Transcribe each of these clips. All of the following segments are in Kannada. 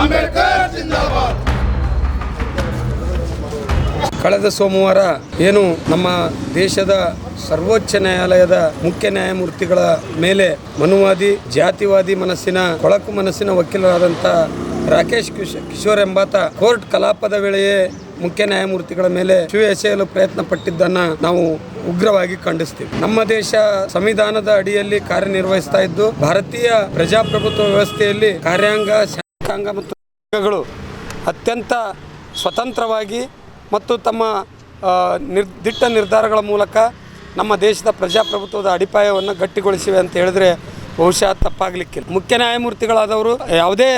ಅಂಬೇಡ್ಕರ್ ಕಳೆದ ಸೋಮವಾರ ಏನು ನಮ್ಮ ದೇಶದ ಸರ್ವೋಚ್ಚ ನ್ಯಾಯಾಲಯದ ಮುಖ್ಯ ನ್ಯಾಯಮೂರ್ತಿಗಳ ಮೇಲೆ ಮನುವಾದಿ, ಜಾತಿವಾದಿ ಮನಸ್ಸಿನ, ಕೊಳಕು ಮನಸ್ಸಿನ ವಕೀಲರಾದಂಥ ರಾಕೇಶ್ ಕಿಶೋರ್ ಎಂಬಾತ ಕೋರ್ಟ್ ಕಲಾಪದ ವೇಳೆಯೇ ಮುಖ್ಯ ನ್ಯಾಯಮೂರ್ತಿಗಳ ಮೇಲೆ ಶಿವ ಎಸೆಯಲು ಪ್ರಯತ್ನ ಪಟ್ಟಿದ್ದನ್ನ ನಾವು ಉಗ್ರವಾಗಿ ಖಂಡಿಸ್ತೀವಿ. ನಮ್ಮ ದೇಶ ಸಂವಿಧಾನದ ಅಡಿಯಲ್ಲಿ ಕಾರ್ಯನಿರ್ವಹಿಸ್ತಾ ಇದ್ದು, ಭಾರತೀಯ ಪ್ರಜಾಪ್ರಭುತ್ವ ವ್ಯವಸ್ಥೆಯಲ್ಲಿ ಕಾರ್ಯಾಂಗ ಶಾಸಕಾಂಗ ಮತ್ತು ಸಂಘಗಳು ಅತ್ಯಂತ ಸ್ವತಂತ್ರವಾಗಿ ಮತ್ತು ತಮ್ಮ ನಿರ್ದಿಷ್ಟ ನಿರ್ಧಾರಗಳ ಮೂಲಕ ನಮ್ಮ ದೇಶದ ಪ್ರಜಾಪ್ರಭುತ್ವದ ಅಡಿಪಾಯವನ್ನು ಗಟ್ಟಿಗೊಳಿಸಿವೆ ಅಂತ ಹೇಳಿದ್ರೆ ಬಹುಶಃ ತಪ್ಪಾಗಲಿಕ್ಕಿಲ್ಲ. ಮುಖ್ಯ ನ್ಯಾಯಮೂರ್ತಿಗಳಾದವರು ಯಾವುದೇ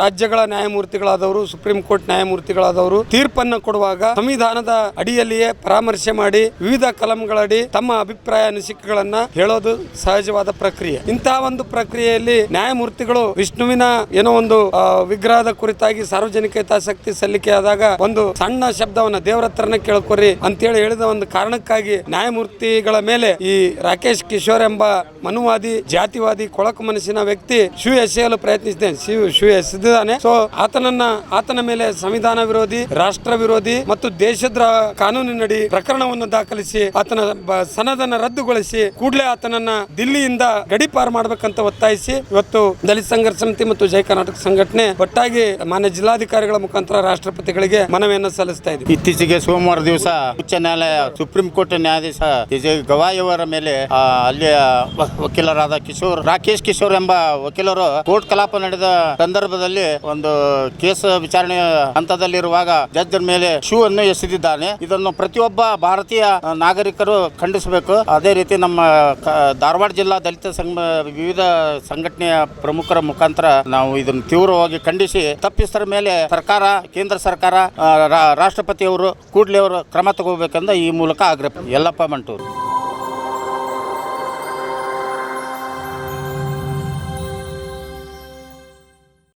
ರಾಜ್ಯಗಳ ನ್ಯಾಯಮೂರ್ತಿಗಳಾದವರು, ಸುಪ್ರೀಂ ಕೋರ್ಟ್ ನ್ಯಾಯಮೂರ್ತಿಗಳಾದವರು ತೀರ್ಪನ್ನು ಕೊಡುವಾಗ ಸಂವಿಧಾನದ ಅಡಿಯಲ್ಲಿಯೇ ಪರಾಮರ್ಶೆ ಮಾಡಿ ವಿವಿಧ ಕಲಂಗಳಡಿ ತಮ್ಮ ಅಭಿಪ್ರಾಯ ಅನಿಸಿಕೆಗಳನ್ನ ಹೇಳೋದು ಸಹಜವಾದ ಪ್ರಕ್ರಿಯೆ. ಇಂತಹ ಒಂದು ಪ್ರಕ್ರಿಯೆಯಲ್ಲಿ ನ್ಯಾಯಮೂರ್ತಿಗಳು ವಿಷ್ಣುವಿನ ಏನೋ ಒಂದು ವಿಗ್ರಹದ ಕುರಿತಾಗಿ ಸಾರ್ವಜನಿಕ ಹಿತಾಸಕ್ತಿ ಸಲ್ಲಿಕೆಯಾದಾಗ ಒಂದು ಸಣ್ಣ ಶಬ್ದವನ್ನ ದೇವರ ಹತ್ರನೇ ಕೇಳ್ಕೊರಿ ಅಂತೇಳಿ ಹೇಳಿದ ಒಂದು ಕಾರಣಕ್ಕಾಗಿ ನ್ಯಾಯಮೂರ್ತಿಗಳ ಮೇಲೆ ಈ ರಾಕೇಶ್ ಕಿಶೋರ್ ಎಂಬ ಮನುವಾದಿ, ಜಾತಿವಾದಿ, ಕೊಳಕು ಮನಸ್ಸಿನ ವ್ಯಕ್ತಿ ಶೂ ಎಸೆಯಲು ಪ್ರಯತ್ನಿಸಿದ್ದೇನೆ. ಶಿವ ಶೂ ಎಸೆದಿದ್ದಾನೆ ಸೊ ಆತನನ್ನ, ಆತನ ಮೇಲೆ ಸಂವಿಧಾನ ವಿರೋಧಿ, ರಾಷ್ಟ್ರ ವಿರೋಧಿ ಮತ್ತು ದೇಶದ ಕಾನೂನಿನಡಿ ಪ್ರಕರಣವನ್ನು ದಾಖಲಿಸಿ ಆತನ ಸನದನ್ನ ರದ್ದುಗೊಳಿಸಿ ಕೂಡಲೇ ಆತನನ್ನ ದಿಲ್ಲಿಯಿಂದ ಗಡಿಪಾರು ಮಾಡಬೇಕಂತ ಒತ್ತಾಯಿಸಿ ಇವತ್ತು ದಲಿತ ಸಂಘರ್ಷ ಸಮಿತಿ ಮತ್ತು ಜೈ ಕರ್ನಾಟಕ ಸಂಘಟನೆ ಒಟ್ಟಾಗಿ ಮಾನ್ಯ ಜಿಲ್ಲಾಧಿಕಾರಿಗಳ ಮುಖಾಂತರ ರಾಷ್ಟ್ರಪತಿಗಳಿಗೆ ಮನವಿಯನ್ನು ಸಲ್ಲಿಸ್ತಾ ಇದ್ದೀವಿ ಇತ್ತೀಚೆಗೆ ಸೋಮವಾರ ದಿವಸ ಉಚ್ಚ ನ್ಯಾಯಾಲಯ, ಸುಪ್ರೀಂ ಕೋರ್ಟ್ ನ್ಯಾಯಾಧೀಶ ಗವಾಯಿ ಅವರ ಮೇಲೆ ಅಲ್ಲಿಯ ವಕೀಲರಾದ ಕಿಶೋರ್, ರಾಕೇಶ್ ಕಿಶೋರ್ ಎಂಬ ವಕೀಲರು ಕೋರ್ಟ್ ಕಲಾಪ ನಡೆದ ಸಂದರ್ಭದಲ್ಲಿ ಒಂದು ಕೇಸ್ ವಿಚಾರಣೆ ಹಂತದಲ್ಲಿರುವಾಗ ಜಡ್ಜ್ ಮೇಲೆ ಶೂ ಅನ್ನು ಎಸೆದಿದ್ದಾನೆ. ಇದನ್ನು ಪ್ರತಿಯೊಬ್ಬ ಭಾರತೀಯ ನಾಗರಿಕರು ಖಂಡಿಸಬೇಕು. ಅದೇ ರೀತಿ ನಮ್ಮ ಧಾರವಾಡ ಜಿಲ್ಲಾ ದಲಿತ ಸಂಘ, ವಿವಿಧ ಸಂಘಟನೆಯ ಪ್ರಮುಖರ ಮುಖಾಂತರ ನಾವು ಇದನ್ನು ತೀವ್ರವಾಗಿ ಖಂಡಿಸಿ ತಪ್ಪಿಸ್ತರ ಮೇಲೆ ಸರ್ಕಾರ, ಕೇಂದ್ರ ಸರ್ಕಾರ ರಾಷ್ಟ್ರಪತಿಯವರು ಕೂಡಲೇ ಅವರು ಕ್ರಮ ತಗೋಬೇಕಂದ ಈ ಮೂಲಕ ಆಗ್ರಹ ಯಲ್ಲಪ್ಪ ಮಂಟೂರು.